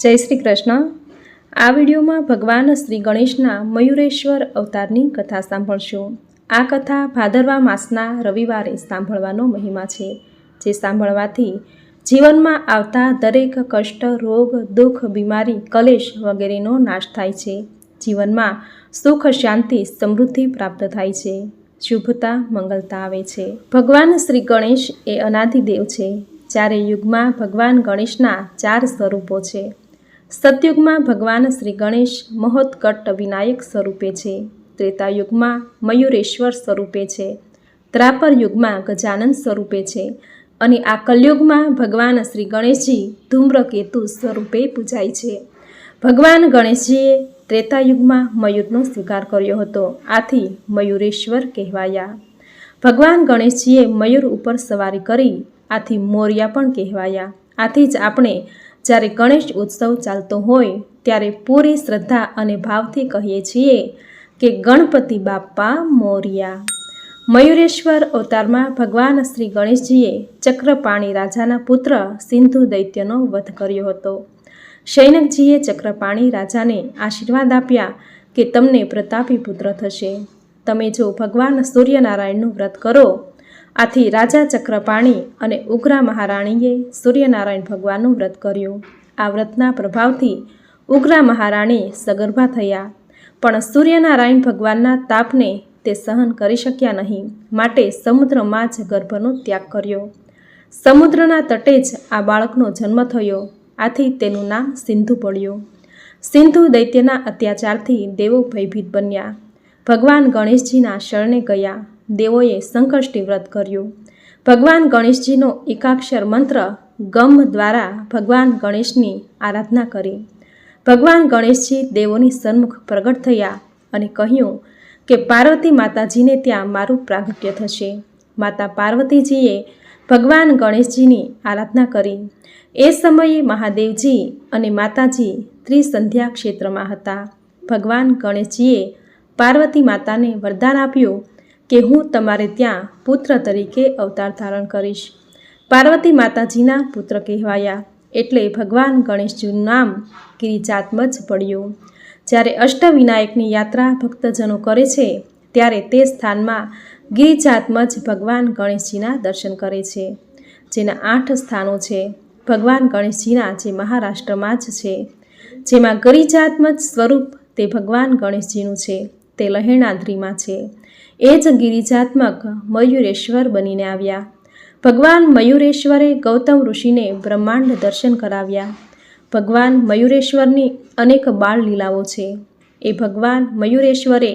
જય શ્રી કૃષ્ણ. આ વિડીયોમાં ભગવાન શ્રી ગણેશના મયુરેશ્વર અવતારની કથા સાંભળશું. આ કથા ભાદરવા માસના રવિવારે સાંભળવાનો મહિમા છે, જે સાંભળવાથી જીવનમાં આવતા દરેક કષ્ટ, રોગ, દુઃખ, બીમારી, કલેશ વગેરેનો નાશ થાય છે. જીવનમાં સુખ, શાંતિ, સમૃદ્ધિ પ્રાપ્ત થાય છે. શુભતા, મંગલતા આવે છે. ભગવાન શ્રી ગણેશ એ અનાદિદેવ છે ચારે યુગમાં ભગવાન ગણેશના ચાર સ્વરૂપો છે. સતયુગમાં ભગવાન શ્રી ગણેશ મહોત્કટ વિનાયક સ્વરૂપે છે. ત્રેતાયુગમાં મયુરેશ્વર સ્વરૂપે છે. ત્રાપર યુગમાં ગજાનંદ સ્વરૂપે છે. અને આ કલયુગમાં ભગવાન શ્રી ગણેશજી ધૂમ્રકેતુ સ્વરૂપે પૂજાય છે. ભગવાન ગણેશજીએ ત્રેતાયુગમાં મયુરનો સ્વીકાર કર્યો હતો. આથી મયુરેશ્વર કહેવાયા. ભગવાન ગણેશજીએ મયુર ઉપર સવારી કરી, આથી મોર્યા પણ કહેવાયા. આથી જ આપણે જ્યારે ગણેશ ઉત્સવ ચાલતો હોય, ત્યારે પૂરી શ્રદ્ધા અને ભાવથી કહીએ છીએ કે ગણપતિ બાપ્પા મોર્યા. મયુરેશ્વર અવતારમાં ભગવાન શ્રી ગણેશજીએ ચક્રપાણી રાજાના પુત્ર સિંધુ દૈત્યનો વધ કર્યો હતો. સૈનકજીએ ચક્રપાણી રાજાને આશીર્વાદ આપ્યા કે તમને પ્રતાપી પુત્ર થશે. તમે જો ભગવાન સૂર્યનારાયણનું વ્રત કરો આથી રાજા ચક્રપાણી અને ઉગ્રા મહારાણીએ સૂર્યનારાયણ ભગવાનનું વ્રત કર્યું. આ વ્રતના પ્રભાવથી ઉગ્રા મહારાણી સગર્ભા થયા. પણ સૂર્યનારાયણ ભગવાનના તાપને તે સહન કરી શક્યા નહીં. માટે સમુદ્રમાં જ ગર્ભનો ત્યાગ કર્યો. સમુદ્રના તટે જ આ બાળકનો જન્મ થયો. આથી તેનું નામ સિંધુ પડ્યું. સિંધુ દૈત્યના અત્યાચારથી દેવો ભયભીત બન્યા. ભગવાન ગણેશજીના શરણે ગયા. દેવોએ સંકષ્ટી વ્રત કર્યું. ભગવાન ગણેશજીનો એકાક્ષર મંત્ર ગમ દ્વારા ભગવાન ગણેશની આરાધના કરી. ભગવાન ગણેશજી દેવોની સન્મુખ પ્રગટ થયા અને કહ્યું કે, પાર્વતી માતાજીને ત્યાં મારું પ્રાગટ્ય થશે. માતા પાર્વતીજીએ ભગવાન ગણેશજીની આરાધના કરી. એ સમયે મહાદેવજી અને માતાજી ત્રિસંધ્યા ક્ષેત્રમાં હતા. ભગવાન ગણેશજીએ પાર્વતી માતાને વરદાન આપ્યું કે હું તમારે ત્યાં પુત્ર તરીકે અવતાર ધારણ કરીશ. પાર્વતી માતાજીના પુત્ર કહેવાયા. એટલે ભગવાન ગણેશજીનું નામ ગિરિજાત્મજ પડ્યું. જ્યારે અષ્ટવિનાયકની યાત્રા ભક્તજનો કરે છે, ત્યારે તે સ્થાનમાં ગિરિજાત્મજ ભગવાન ગણેશજીના દર્શન કરે છે, જેના આઠ સ્થાનો છે. ભગવાન ગણેશજીના જે મહારાષ્ટ્રમાં જ છે, જેમાં ગરિજાત્મજ સ્વરૂપ તે ભગવાન ગણેશજીનું છે. તે લહેણાદ્રીમાં છે. એ જ ગિરિજાત્મક મયુરેશ્વર બનીને આવ્યા. ભગવાન મયુરેશ્વરે ગૌતમ ઋષિને બ્રહ્માંડ દર્શન કરાવ્યા. ભગવાન મયુરેશ્વરની અનેક બાળ લીલાઓ છે. એ ભગવાન મયુરેશ્વરે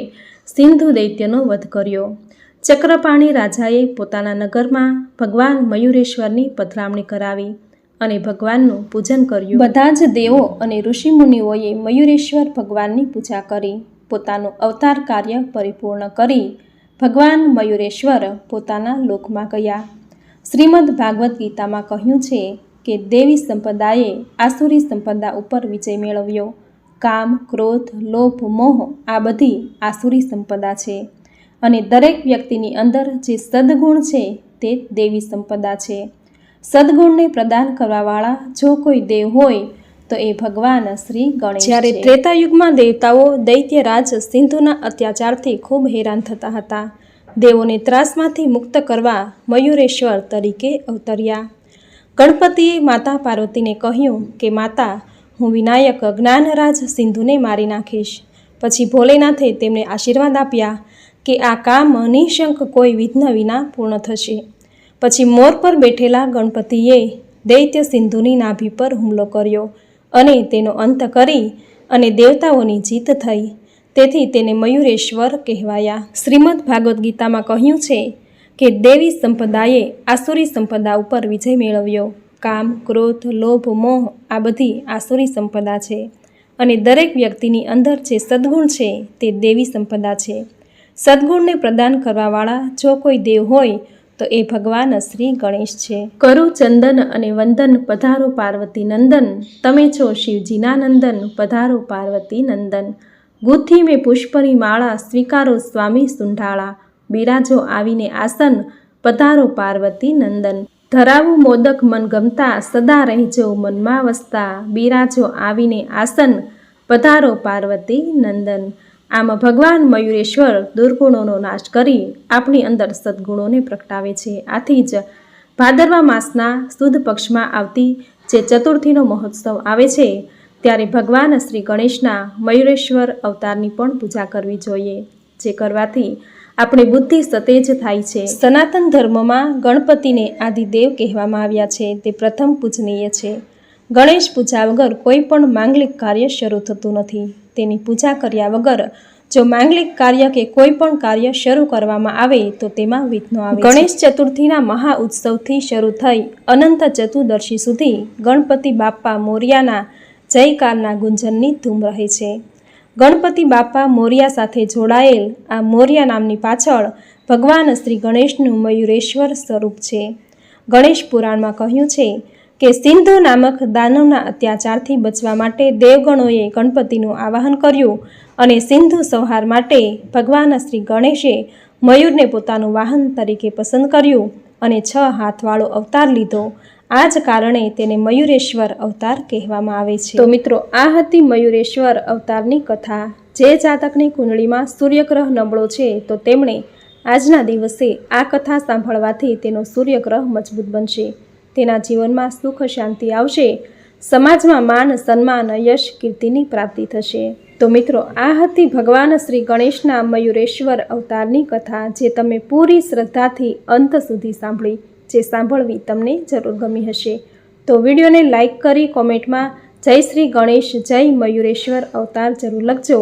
સિંધુ દૈત્યનો વધ કર્યો. ચક્રપાણી રાજાએ પોતાના નગરમાં ભગવાન મયુરેશ્વરની પધરામણી કરાવી અને ભગવાનનું પૂજન કર્યું. બધા જ દેવો અને ઋષિમુનિઓએ મયુરેશ્વર ભગવાનની પૂજા કરી. પોતાનું અવતાર કાર્ય પરિપૂર્ણ કરી ભગવાન મયુરેશ્વર પોતાના લોકમાં ગયા. શ્રીમદ ભાગવદ્ ગીતામાં કહ્યું છે કે દેવી સંપદાએ આસુરી સંપદા ઉપર વિજય મેળવ્યો. કામ, ક્રોધ, લોભ, મોહ આ બધી આસુરી સંપદા છે અને દરેક વ્યક્તિની અંદર જે સદગુણ છે તે દેવી સંપદા છે. સદગુણને પ્રદાન કરવાવાળા જો કોઈ દેવ હોય તો એ ભગવાન શ્રી ગણેશ જ્યારે ત્રેતાયુગમાં દેવતાઓ દૈત્યરાજ સિંધુના અત્યાચારથી ખૂબ હેરાન થતા હતા. દેવોને ત્રાસમાંથી મુક્ત કરવા મયુરેશ્વર તરીકે અવતર્યા. ગણપતિએ માતા પાર્વતીને કહ્યું કે માતા હું વિનાયક જ્ઞાનરાજ સિંધુને મારી નાખીશ. પછી ભોલેનાથે તેમને આશીર્વાદ આપ્યા કે આ કામ નિઃશંક કોઈ વિઘ્ન વિના પૂર્ણ થશે. પછી મોર પર બેઠેલા ગણપતિએ દૈત્ય સિંધુની નાભી પર હુમલો કર્યો. અને તેનો અંત કરી અને દેવતાઓની જીત થઈ. તેથી તેને મયુરેશ્વર કહેવાયા. શ્રીમદ ભાગવદ્ ગીતામાં કહ્યું છે કે દેવી સંપદાએ આસુરી સંપદા ઉપર વિજય મેળવ્યો. કામ, ક્રોધ, લોભ, મોહ આ બધી આસુરી સંપદા છે. અને દરેક વ્યક્તિની અંદર જે સદ્ગુણ છે તે દેવી સંપદા છે. સદ્ગુણને પ્રદાન કરવાવાળા જો કોઈ દેવ હોય તો એ ભગવાન શ્રી ગણેશ છે. કરું ચંદન અને વંદન પધારો પાર્વતી નંદન. તમે છો શિવજીના નંદન પધારો પાર્વતી નંદન. ગુથી મેં પુષ્પની માળા, સ્વીકારો સ્વામી સુંઢાળા. બિરાજો આવીને આસન, પધારો પાર્વતી નંદન. ધરાવું મોદક મન ગમતા, સદા રહેજો મનમાં વસતા. બિરાજો આવીને આસન, પધારો પાર્વતી નંદન. આમ ભગવાન મયુરેશ્વર દુર્ગુણોનો નાશ કરી આપણી અંદર સદ્ગુણોને પ્રગટાવે છે. આથી જ ભાદરવા માસના સુદ પક્ષમાં આવતી જે ચતુર્થીનો મહોત્સવ આવે છે, ત્યારે ભગવાન શ્રી ગણેશના મયુરેશ્વર અવતારની પણ પૂજા કરવી જોઈએ, જે કરવાથી આપણી બુદ્ધિ સતેજ થાય છે. સનાતન ધર્મમાં ગણપતિને આદિદેવ કહેવામાં આવ્યા છે, તે પ્રથમ પૂજનીય છે. ગણેશ પૂજા વગર કોઈ પણ માંગલિક કાર્ય શરૂ થતું નથી. તેની પૂજા કર્યા વગર જો માંગલિક કાર્ય કે કોઈ પણ કાર્ય શરૂ કરવામાં આવે તો તેમાં વિઘ્નો આવે ગણેશ ચતુર્થીના મહા ઉત્સવથી શરૂ થઈ અનંત ચતુર્દશી સુધી ગણપતિ બાપ્પા મોર્યાના જયકારના ગુંજનની ધૂમ રહે છે. ગણપતિ બાપ્પા મોરિયા સાથે જોડાયેલ આ મોર્યા નામની પાછળ ભગવાન શ્રી ગણેશનું મયુરેશ્વર સ્વરૂપ છે. ગણેશ પુરાણમાં કહ્યું છે કે સિંધુ નામક દાનવના અત્યાચારથી બચવા માટે દેવગણોએ ગણપતિનું આવાહન કર્યું અને સિંધુ સંહાર માટે ભગવાન શ્રી ગણેશે મયુરને પોતાનું વાહન તરીકે પસંદ કર્યું અને છ હાથવાળો અવતાર લીધો. આ જ કારણે તેને મયુરેશ્વર અવતાર કહેવામાં આવે છે. તો મિત્રો, આ હતી મયુરેશ્વર અવતારની કથા. જે જાતકની કુંડળીમાં સૂર્યગ્રહ નબળો છે, તો તેમણે આજના દિવસે આ કથા સાંભળવાથી તેનો સૂર્યગ્રહ મજબૂત બનશે. તેના જીવનમાં સુખ શાંતિ આવશે. સમાજમાં માન, સન્માન, યશ, કીર્તિની પ્રાપ્તિ થશે. તો મિત્રો, આ હતી ભગવાન શ્રી ગણેશના મયુરેશ્વર અવતારની કથા, જે તમે પૂરી શ્રદ્ધાથી અંત સુધી સાંભળી, જે સાંભળવી તમને જરૂર ગમી હશે. તો વિડીયોને લાઇક કરી કોમેન્ટમાં જય શ્રી ગણેશ, જય મયુરેશ્વર અવતાર જરૂર લખજો.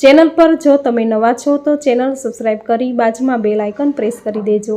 ચેનલ પર જો તમે નવા છો તો ચેનલ સબસ્ક્રાઈબ કરી બાજુમાં બેલ આઇકન પ્રેસ કરી દેજો.